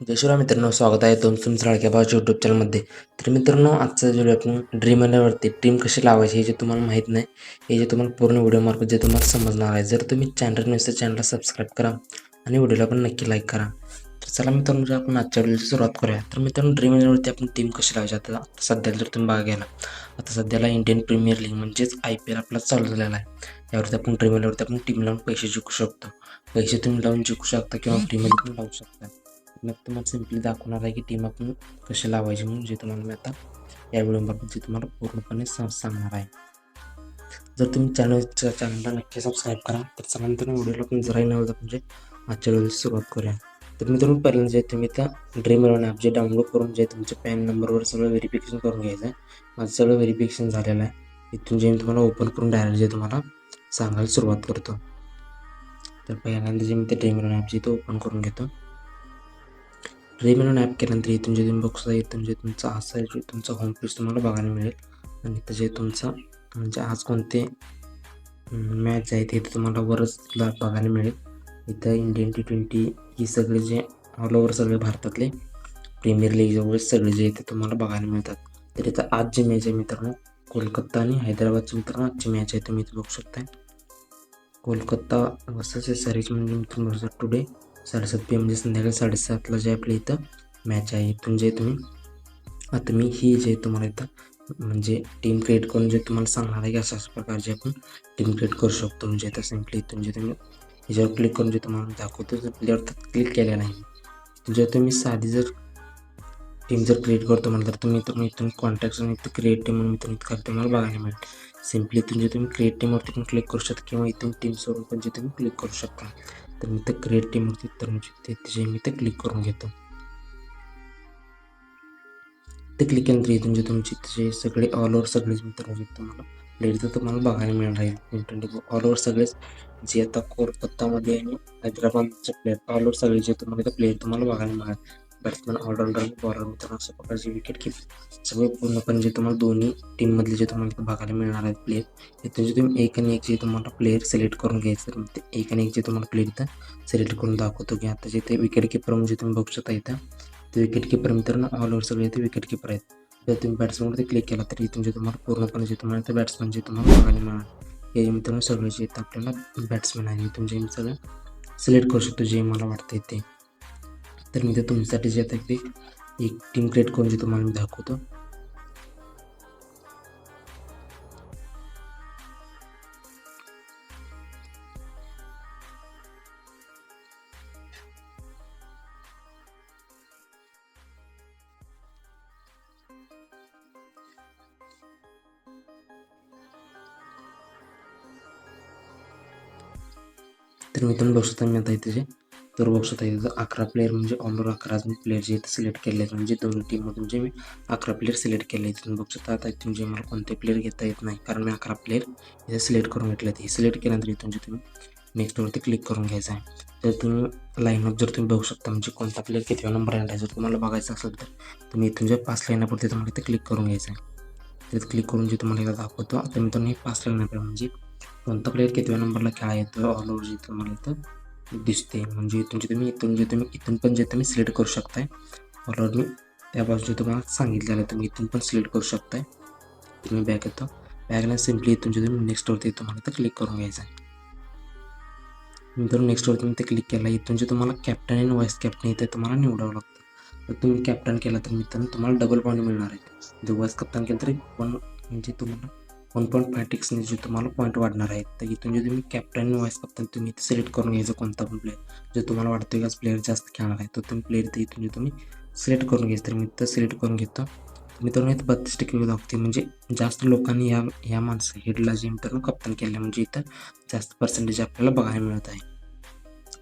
जय मित्रांनो स्वागत आहे तुमचं लाडक्या भावाच्या यूट्यूब चॅनलमध्ये तर मित्रांनो आजचा व्हिडिओ आपण ड्रीम इलेवरती टीम कशी लावायची हे जे तुम्हाला माहीत नाही हे जे तुम्हाला पूर्ण व्हिडिओ मार्फत जे तुम्हाला समजणार आहे जर तुम्ही चॅनल नसेल चॅनलला सबस्क्राईब करा आणि व्हिडिओला पण नक्की लाईक करा. तर चला मित्रांनो आपण आजच्या व्हिडिओची सुरुवात करूया. तर मित्रांनो ड्रीम इलेवनवरती आपण टीम कशी लावायची? आता सध्याला जर तुम्ही बघायला आता सध्याला इंडियन प्रीमियर लीग म्हणजेच आय पी एल आपला चालू झालेला आहे. यावरती आपण ड्रीम इलेवरती आपण टीम लावून पैसे जिंकू शकतो. पैसे तुम्ही लावून जिंकू शकता किंवा फ्रीमध्ये पण लावू शकता. मी तुम्हाला सिम्पली दाखवणार आहे की टीम आपण कशी लावायची म्हणून जे तुम्हाला मी आता या व्हिडिओमार्फत जे तुम्हाला पूर्णपणे सांगणार आहे. जर तुम्ही चॅनलच्या चॅनलला नक्की सबस्क्राईब करा तर चला व्हिडिओला पण जराही नव्हतं म्हणजे आजच्या वेळेला सुरुवात करूया. तर मित्रांनो पहिल्यांदा जे तुम्ही त्या ड्रीम इलेवन ॲप जे डाउनलोड करून जे तुमच्या पॅन नंबरवर सगळं व्हेरिफिकेशन करून घ्यायचं आहे माझं सगळं व्हेरिफिकेशन झालेलं आहे. इथून जे मी तुम्हाला ओपन करून डायरेक्ट जे तुम्हाला सांगायला सुरुवात करतो. तर पहिल्यांदा जे मी ते ड्रीम इलेवन ॲप जे ते ओपन करून घेतो रेमेनॉन ॲप केल्यानंतर इथून जे तुम्ही बघता इथून जे तुमचं असा आहे तुमचा होम पेज तुम्हाला बघायला मिळेल. आणि त्याचे तुमचा तुमचं म्हणजे आज कोणते मॅच आहेत हे तुम्हाला वरच तुला बघायला मिळेल. इथं इंडियन टी ट्वेंटी ही सगळे जे ऑल ओव्हर सगळे भारतातले प्रीमियर लीग वगैरे सगळे जे आहेत ते तुम्हाला बघायला मिळतात. तर इथं आज जी मॅच आहे मित्रांनो कोलकाता आणि हैदराबादची मित्रांनो आजची मॅच आहे तुम्ही इथं बघू शकता कोलकाता वर्सेस सरीज म्हणजे मित्रांनो टुडे साडेसात पी एम म्हणजे संध्याकाळी साडेसातला जे आपल्या इथं मॅच आहे इथून जे तुम्ही आता मी ही जे तुम्हाला इथं म्हणजे टीम क्रिएट करून जे तुम्हाला सांगणार आहे की अशा अशा प्रकारचे आपण टीम क्रिएट करू शकतो. म्हणजे आता सिम्पली इथून जे तुम्ही ह्याच्यावर क्लिक करून जे तुम्हाला दाखवतो जर प्लेअर क्लिक केल्या नाही जर तुम्ही साधी जर टीम जर क्रिएट करतो म्हणलं तर तुम्ही तुम्ही इथून कॉन्टॅक्ट आणि इथं क्रिएट टीम म्हणून इथून इथं तुम्हाला बघायला मिळेल. सिम्पली इथून जे तुम्ही क्रिएट टीमवरती पण क्लिक करू शकता किंवा इथून टीम्सवरून पण जे तुम्ही क्लिक करू शकता. तर मी तर क्रिएट टीमवरती तर म्हणजे तिचे मी ते क्लिक करून घेतो. ते क्लिक केल्यानंतर इथून जे तुमचे तिचे सगळे ऑल ओव्हर सगळेच मित्र म्हणजे तुम्हाला प्लेअरचं तुम्हाला बघायला मिळणार आहे. ट्वेंटी ऑल ओव्हर सगळेच जे आता कोलकातामध्ये आणि हैदराबादचे प्लेयर ऑल ओव्हर सगळे जे तुम्हाला प्लेयर तुम्हाला बघायला मिळणार. बॅट्समॅन ऑलराऊंडर बॉलर मित्रांनो अशा प्रकारचे विकेट किपर सगळे पूर्णपणे जे तुम्हाला दोन्ही टीममधले जे तुम्हाला बघायला मिळणार आहेत प्लेयर इथून जे तुम्ही एक आणि एक जे तुम्हाला प्लेयर सिलेक्ट करून घ्यायचं तर ते एक आणि एक जे तुम्हाला प्लेयर इथं सिलेक्ट करून दाखवतो की आता जे ते विकेट किपर म्हणजे तुम्ही बघू शकता इथं ते विकेट किपर मित्रांनो ऑल ओव्हर सगळे ते विकेट किपर आहेत. जर तुम्ही बॅट्समॅनवरती क्लिक केला तर इथून जे तुम्हाला पूर्णपणे जे तुम्हाला ते बॅट्समॅन जे तुम्हाला बघायला मिळणार. हे मित्रांनो सगळे जे इथं आपल्याला बॅट्समॅन आहे तुमचे सगळं सिलेक्ट करू शकतो जे मला वाटतं ते. तर मी ते तुमच्यासाठी जे आता ते एक टीम क्रिएट करून जे तुम्हाला मी दाखवतो तर मी तुम्ही बघू शकता मी आता इथे जे तर बघू शकता इथं अकरा प्लेअर म्हणजे ऑलओव्हर अकरा प्लेअर जे इथे सिलेक्ट केले आहेत म्हणजे दोन्ही टीममधून जे मी अकरा प्लेअर सिलेक्ट केले आहेत. बघू शकता आता इथून जे मला कोणते प्लेअर घेता येत नाही कारण मी अकरा प्लेअर इथे सिलेक्ट करून घेतले आहेत. हे सिलेक्ट केल्यानंतर इथून जे तुम्ही नेक्स्टवरती क्लिक करून घ्यायचं आहे. तर तुम्ही लाईनअप जर तुम्ही बघू शकता म्हणजे कोणता प्लेअर किती नंबर आहे जर तुम्हाला बघायचं असेल तर तुम्ही इथून जे पाच लाईनअपवरती तुम्हाला इथे क्लिक करून घ्यायचं आहे. त्यात क्लिक करून जे तुम्हाला इथं दाखवतो आता मी तुम्ही पाच लाईनअप म्हणजे कोणता प्लेअर कितव्या नंबरला खेळा येतो ऑल ओव्हर जे तुम्हाला इथं दिसते म्हणजे इथून जे तुम्ही इथून जे तुम्ही इथून पण जे तुम्ही सिलेक्ट करू शकताय ऑल मी त्या बाजूचे तुम्हाला सांगितलेलं आहे तुम्ही इथून पण सिलेक्ट करू शकताय. तुम्ही बॅग येतो. बॅगला सिम्पली इथून जे तुम्ही नेक्स्टवरती तुम्हाला तर क्लिक करून घ्यायचं आहे. नंतर नेक्स्टवर तुम्ही ते क्लिक केला इथून जे तुम्हाला कॅप्टन आणि व्हाईस कॅप्टन इथे तुम्हाला निवडावं लागतं. तर तुम्ही कॅप्टन केला तर मित्रांनो तुम्हाला डबल पॉईंट मिळणार आहे. जर व्हाईस कॅप्टन केलं तरी पण म्हणजे तुम्हाला वन पॉईंट फाय टिक्सने जे तुम्हाला पॉईंट वाढणार आहेत तर इथून जे तुम्ही कॅप्टन आणि व्हाईस कॅप्टन तुम्ही इथे सिलेक्ट करून घ्यायचं कोणता पण प्लेअर जर तुम्हाला वाटतं की प्लेअर जास्त खेळणार आहे तर तुम्ही प्लेअर इथे इथून जे तुम्ही सिलेक्ट करून घ्यायचं. तर मी तर सिलेक्ट करून घेतो. मित्रांनो इथं बत्तीस टक्के दाखवते म्हणजे जास्त लोकांनी या या माणसं हेडला जे मित्रांनो कप्तान केलं म्हणजे इथं जास्त पर्सेंटेज आपल्याला बघायला मिळत आहे.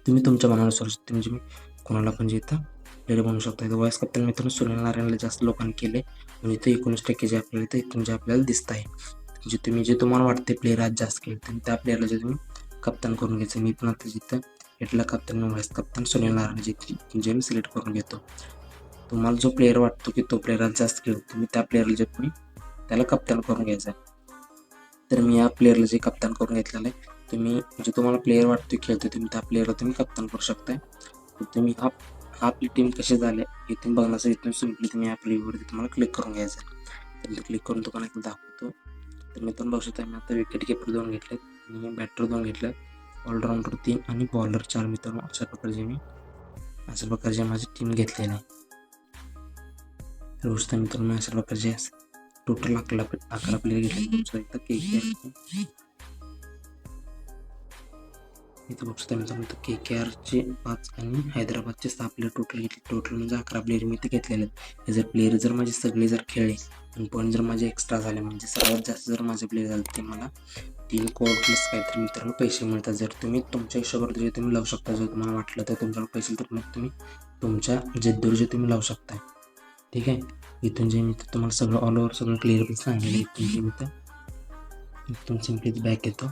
तुम्ही तुमच्या मनानुसार म्हणजे मी कोणाला पण जे इथं प्लेअर बनवू शकता इथं व्हाईस कप्तान मित्रांनो सूर्यनारायणला नारायणला जास्त लोकांनी केले म्हणजे इथं एकोणीस टक्के जे आपल्याला इथं इथून जे आपल्याला दिसत आहे जे तुम्ही जे तुम्हाला वाटते प्लेयर आज जास्त खेळते त्या प्लेअरला जे तुम्ही कप्तान करून घ्यायचं. मी पण आता जिथं हेटला कप्तान व्हाईस कप्तान सुनील नारायण जे जे मी सिलेक्ट करून घेतो. तुम्हाला जो प्लेअर वाटतो की तो प्लेअर आज जास्त खेळतो तुम्ही त्या प्लेअरला जे तुम्ही त्याला कप्तान करून घ्यायचा तर मी या प्लेअरला जे कप्तान करून घेतलेलं आहे तुम्ही जे तुम्हाला प्लेअर वाटतो खेळतो तुम्ही त्या प्लेअरला तुम्ही कप्तान करू शकताय. तुम्ही हा आपली टीम कशी झाली इथून बघण्याचं इथून सिम्पली तुम्ही ॲप रिव्ह्यूवरती तुम्हाला क्लिक करून घ्यायचं आहे. क्लिक करून तुम्हाला एकदा दाखवतो. तर मित्रांनो बघू शकता मी आता विकेट किपर दोन घेतलेत आणि बॅटर दोन घेतलेत. ऑलराऊंडर तीन आणि बॉलर चार मित्रांनो अशा प्रकारचे मी अशा प्रकारचे माझी टीम घेतलेली आहे. तर बघू शकता मित्रांनो मी अशा प्रकारचे टोटल अकरा अकरा प्लेयर घेतले के के के इथं बघू शकता मित्रांनो तर के के आरचे पाच आणि हैदराबादचे सहा प्लेअर टोटल घेतले. टोटल म्हणजे अकरा प्लेयर मी इथे घेतलेले आहेत. हे जर प्लेयर जर माझे सगळे जर खेळले आणि पॉईंट जर माझे एक्स्ट्रा झाले म्हणजे सर्वात जास्त जर माझे प्लेयर झाले ते मला तीन कोड प्लस काहीतरी मित्रांनो पैसे मिळतात. जर तुम्ही तुमच्या हिशोबावर जे तुम्ही लावू शकता जर तुम्हाला वाटलं तर तुमच्याकडे पैसे तर मग तुम्ही तुमच्या जिद्दीवर जे तुम्ही लावू शकता. ठीक आहे? इथून जे मी तुम्हाला सगळं ऑल ओव्हर सगळं क्लिअर पण सांगितलं. इथून जे मी इथं इथून सिम्पली बॅक येतो.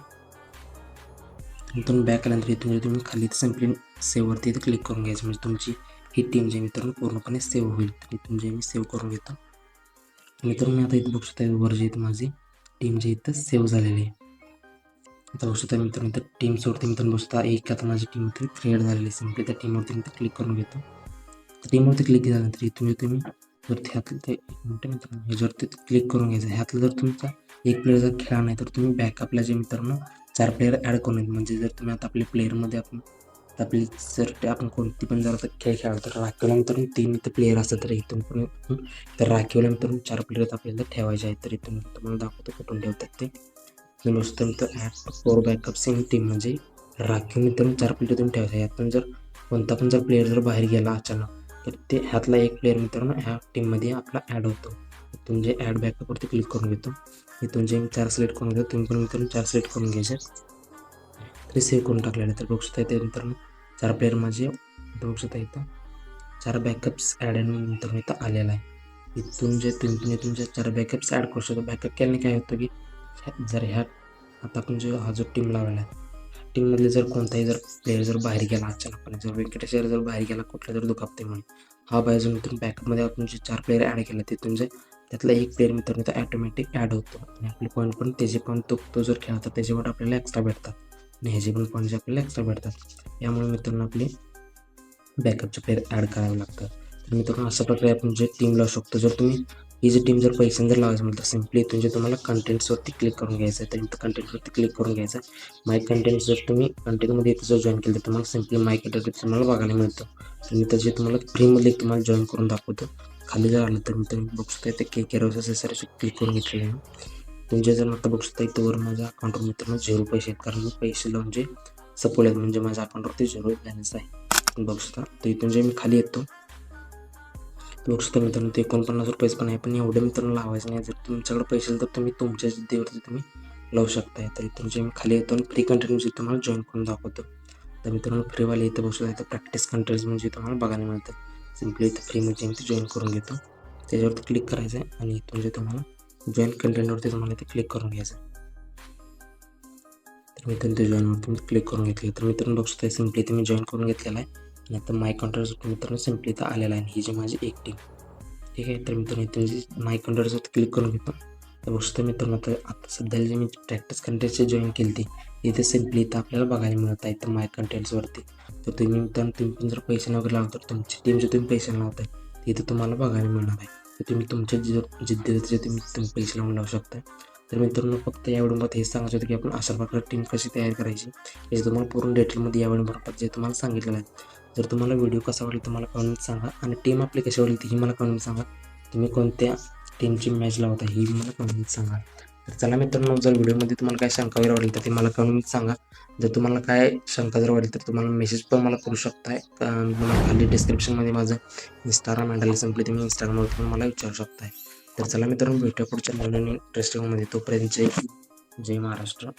इथून बॅक आल्यानंतर इथून जे तुम्ही खाली सिम्पली सेववरती इथं क्लिक करून घ्यायचं. म्हणजे तुमची ही टीम जे मित्रांनो पूर्णपणे सेव्ह होईल. तर इथून जे मी सेव्ह करून घेतो. मित्रांनो मी आता इथं बघू शकता वर जे इथं माझी टीम जे इथं सेव्ह झालेली आहे. आता बघू शकता मित्रांनो इथं टीम सोडते मित्रांनो बघू शकता एक आता माझी टीम इथे क्रिएट झालेली आहे. सिम्पली त्या टीमवरती मी क्लिक करून घेतो. टीमवरती क्लिक झाल्यानंतर इथून तुम्ही वरती ह्यातलं ते एक मिनटं मित्रांनो. ह्याच्यावरती क्लिक करून घ्यायचं ह्यातलं जर तुमचा एक प्लेअर जर खेळा नाही तर तुम्ही बॅकअपला जे मित्रांनो चार प्लेअर ॲड करून म्हणजे जर तुम्ही आता आपल्या प्लेअरमध्ये आपण आपली जर ते आपण कोणती पण जर आता खेळ खेळाल तर राखीवल्यानंतर तीन इथं प्लेयर असतात तर इथून पण तर राखीवल्यानंतर चार प्लेयर आपल्याला ठेवायचे आहेत. तर इथून तुम्हाला दाखवतो कुठून ठेवतात ते. नुसतं तर at four backup same team म्हणजे राखीव मित्रांनो चार प्लेयर तुम्ही ठेवायचे. यातून जर कोणता पण जर प्लेयर जर बाहेर गेला अचानक तर ते ह्यातला एक प्लेअर मित्रांनो ह्या टीममध्ये आपला ॲड होतो. इथून जे ॲड बॅकअपवरती क्लिक करून घेतो. इथून जे चार सिलेक्ट करून घेतो तुम्ही पण मित्रांनो चार सिलेक्ट करून घ्यायचे. तरी सेव्ह करून टाकलेले तर बघू शकता इथे मित्रांनो चार प्लेअर माझे बघू शकता इथं चार बॅकअप्स ॲड नंतर मी इथं आलेला आहे. इथून जे तुम्ही तुमच्या चार बॅकअप्स ॲड करू शकतो. बॅकअप केल्याने काय होतं की जर ह्या आता आपण जो हा जो टीम लावलेला आहे टीममधले जर कोणताही जर प्लेअर जर बाहेर गेला अचानकपणे जर व्यंकटेश्वर जर बाहेर गेला कुठल्या जर म्हणून हा बाहेर मित्रांनो बॅकअपमध्ये आपण जे चार प्लेअर ॲड केले ते तुमचे त्यातला एक प्लेअर मित्रांनो तर ॲटोमॅटिक ॲड होतो. आणि आपले पॉईंट पण त्याचे पण तो तो जर खेळतात त्याचे पण आपल्याला एक्स्ट्रा भेटतात. आणि ह्याचे पण पॉईंट्स आपल्याला एक्स्ट्रा भेटतात. यामुळे मित्रांनो आपले बॅकअपचे प्लेअर ॲड करावे लागतात. तर मित्रांनो अशा प्रकारे आपण जे टीम लावू शकतो जर तुम्ही ही जी टीम जर पैसे जर लावायचं म्हटलं तर सिम्पली तुमचे तुम्हाला कंटेंट्सवरती क्लिक करून घ्यायचं आहे तर कंटेंट्सवरती क्लिक करून घ्यायचं आहे. माय कंटेंट जर तुम्ही कंटेंटमध्ये इथं जर जॉईन केलं तर तुम्हाला सिम्पली माय कंटेंट तुम्हाला बघायला मिळतं. तर मी जे तुम्हाला फ्रीमध्ये तुम्हाला जॉईन करून दाखवतो. खाली जर आलं तर मी तुम्ही बघू शकता ते के के रोज असे क्लिक करून घेतलेले आहे. तुमच्या जर आता बघू शकता इथं माझ्या अकाउंटवर मित्रांनो झिरो पैसे आहेत. कारण मी पैसे लावून जे सपोर्ट आहेत म्हणजे माझ्या अकाउंटवरती झिरो बॅलन्स आहे बघू शकता. तर इथून जे मी खाली येतो बघू शकता मित्रांनो ते एकोणपन्नास रुपयेच पण आहे पण एवढे मित्रांनो लावायचं नाही. जर तुमच्याकडे पैसे तर तुम्ही तुमच्या जिद्दीवरती तुम्ही लावू शकताय. तर इथून जे मी खाली येतो आणि फ्री कंटेंट म्हणजे तुम्हाला जॉईन करून दाखवतो. तर मित्रांनो फ्रीवाले इथं बघू शकता इथं प्रॅक्टिस कंटेंट्स म्हणजे तुम्हाला बघायला मिळतं. सिम्पली इथं फ्रीमध्ये मी जॉईन करून घेतो. त्याच्यावरती क्लिक करायचं आहे आणि इथून जे तुम्हाला जॉईन कंटेंटवरती तुम्हाला इथे क्लिक करून घ्यायचं तर मित्रांनो ते जॉईनवरती मी क्लिक करून घेतले. तर मित्रांनो बघू शकता सिम्पली इथे मी जॉईन करून घेतलेला आहे. आणि आता माय कॉन्ट्रॅक्ट मित्रांनो सिम्पली इथं आलेला आहे. ही जी माझी एक टीम ठीक आहे? तर मित्रांनो इथून जी माय कॉन्ट्रॅक्टवरती क्लिक करून घेतो. तर बघू शकता मित्रांनो आता आता सध्याला जे मी प्रॅक्टिस कंटेंटचे जॉईन केली ती इथे सिम्पली इथं आपल्याला बघायला मिळत आहे तर माय कंटेंट्सवरती तर तुम्ही मित्रांनो तुम्ही पण जर पैसे वगैरे लावता तर तुमची टीमचे तुम्ही पैसे लावताय तिथे तुम्हाला बघायला मिळणार आहे. तर तुम्ही तुमच्या जिद्द जिद्दीचे तुम्ही तुम्ही पैसे लावून लावू शकता तर मित्रांनो फक्त या व्हिडिओमध्ये हे सांगायचं होतं की आपण अशा प्रकारे टीम कशी तयार करायची हे तुम्हाला पूर्ण डिटेलमध्ये या व्हिडिओमार्फत जे तुम्हाला सांगितलेलं आहे. जर तुम्हाला व्हिडिओ कसा वाटेल तुम्हाला कमेंट सांगा आणि टीम आपली कशी वाटेल ती मला कमेंट सांगा. तुम्ही कोणत्या टीमची मॅच लावता ही मला कमेंट सांगा. तर चला मित्रांनो जर व्हिडिओमध्ये तुम्हाला काय शंका वगैरे वाटली तर ते मला कमेंट सांगा. जर तुम्हाला काय शंका जर वाटली तर तुम्हाला मेसेज पण मला करू शकताय. तुम्हाला खाली डिस्क्रिप्शनमध्ये माझं इंस्टाग्राम हँडल संपले तुम्ही इंस्टाग्रामवरती पण मला विचारू शकताय. तर चला मित्रांनो भेटूया पुढच्या नवीन इंटरेस्टिंगमध्ये तोपर्यंत जय जय महाराष्ट्र.